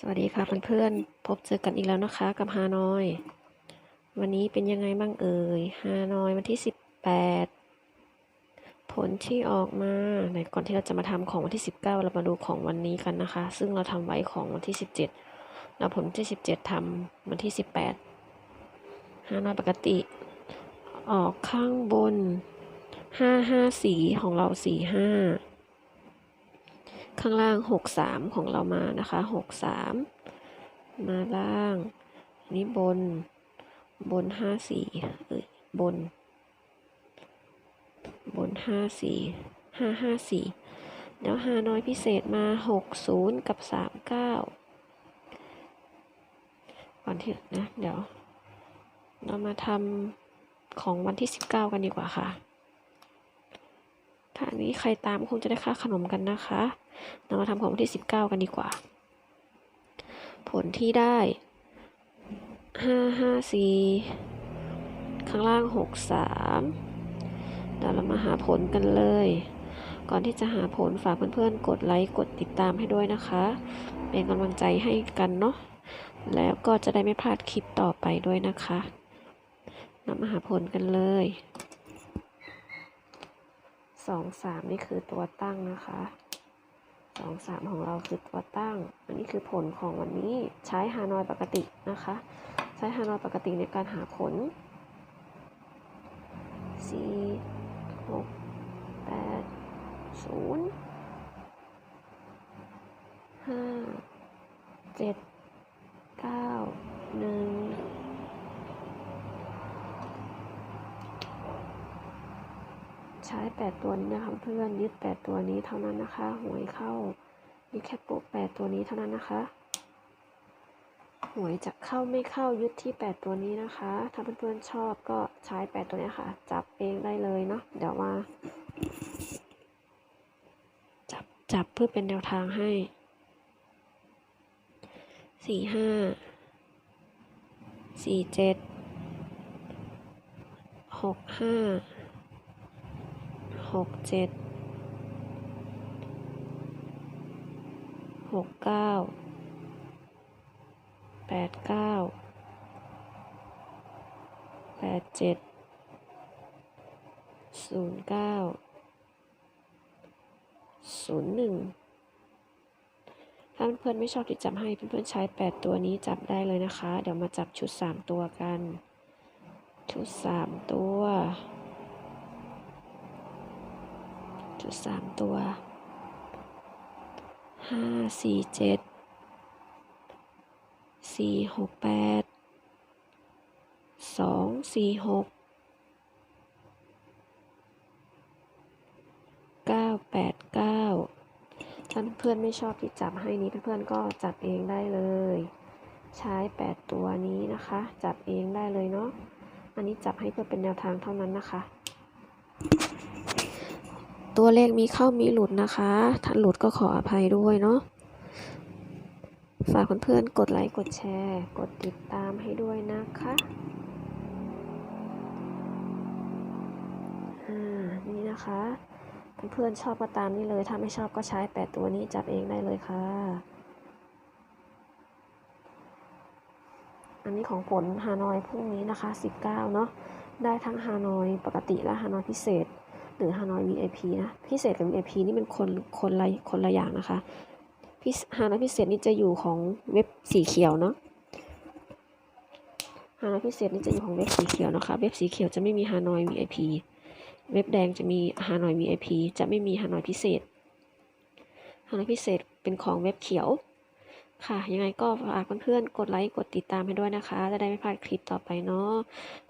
สวัสดีค่ะเพื่อนๆพบเจอกันอีกแล้วนะคะกับฮานอย วันนี้เป็นยังไงบ้างเอ่ยฮานอยวันที่ 18 ผลที่ออกมาในก่อนที่เราจะมาทำของวันที่ 19 เรามาดูของวันนี้กันนะคะ ซึ่งเราทำไว้ของวันที่ 17แล้วผลที่ 17ทำวันที่ 18ฮานอยปกติ ออกข้างบน 55สีของเรา 45 ข้างล่าง 63 ของเรามานะคะ 63 มาล่าง อันนี้บน บน 54เอ้ยบน บน 54 554 แล้วหาน้อยพิเศษมา 60 กับ 39 ก่อนที่นะ เดี๋ยว เรามาทำของวันที่ 19 กันดีกว่าค่ะถ้าอันนี้ใครตามคงจะได้ค่าขนมกันนะคะ เรามาทำของวันที่ 19 กันดีกว่า ผลที่ได้ 554 ข้างล่าง 63 เดี๋ยวเรามาหาผลกันเลย ก่อนที่จะหาผลฝากเพื่อนๆ กดไลค์ กดติดตามให้ด้วยนะคะ เป็นกำลังใจให้กันเนาะ แล้วก็จะได้ไม่พลาดคลิปต่อไปด้วยนะคะเรามาหาผลกันเลยสองสามนี่คือตัวตั้งนะคะ สองสามของเราคือตัวตั้ง อันนี้คือผลของวันนี้ใช้ฮานอยปกตินะคะ ใช้ฮานอยปกติในการหาผลสี่หกแปดศูนย์ห้าเจ็ดเก้าหนึ่ง ใช้แปดตัวนี้นะคะ เพื่อนยึดแปดตัวนี้เท่านั้นนะคะ หวยเข้ายึดแค่โปะแปดตัวนี้เท่านั้นนะคะ หวยจะเข้าไม่เข้ายึดที่แปดตัวนี้นะคะ ถ้าเพื่อนๆชอบก็ใช้แปดตัวนี้ค่ะ จับเองได้เลยเนาะเดี๋ยวมาจับจับเพื่อเป็นแนวทางให้สี่ห้าสี่เจ็ดหกห้า หกเจ็ดหกเก้าแปดเก้าแปดเจ็ดศูนย์เก้าศูนย์หนึ่งถ้าเพื่อนๆไม่ชอบที่จับให้เพื่อนๆใช้แปดตัวนี้จับได้เลยนะคะ เดี๋ยวมาจับชุดสามตัวกัน ชุดสามตัว จุดสามตัวห้าสี่เจ็ดสี่หกแปดสองสี่หกเก้าแปดเก้าถ้าเพื่อนไม่ชอบที่จับให้นี้เพื่อนก็จับเองได้เลย ใช้แปดตัวนี้นะคะ จับเองได้เลยเนาะอันนี้จับให้เพื่อเป็นแนวทางเท่านั้นนะคะ ตัวเลขมีเข้ามีหลุดนะคะ ถ้าหลุดก็ขออภัยด้วยเนาะ ฝากเพื่อนๆ กดไลค์ กดแชร์ กดติดตามให้ด้วยนะคะอ่านี่นะคะ เพื่อนๆชอบก็ตามนี่เลย ถ้าไม่ชอบก็ใช้แปดตัวนี้จับเองได้เลยค่ะ อันนี้ของผลฮานอยพรุ่งนี้นะคะ 19 เนาะ ได้ทั้งฮานอยปกติและฮานอยพิเศษ หรือฮานอย VIP นะพิเศษกับ VIP นี่เป็นคนคนละคนละอย่างนะคะพิฮานอยพิเศษนี่จะอยู่ของเว็บสีเขียวเนาะฮานอยพิเศษนี่จะอยู่ของเว็บสีเขียวนะคะ เว็บสีเขียวจะไม่มีฮานอย VIP เว็บแดงจะมีฮานอย VIP จะไม่มีฮานอยพิเศษฮานอยพิเศษเป็นของเว็บเขียว ค่ะ ยังไงก็ฝากเพื่อนๆ กดไลค์ กดติดตามให้ด้วยนะคะ จะได้ไม่พลาดคลิปต่อไปเนาะ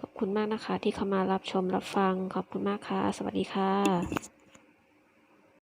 ขอบคุณมากนะคะที่เข้ามารับชมรับฟัง ขอบคุณมากค่ะ สวัสดีค่ะ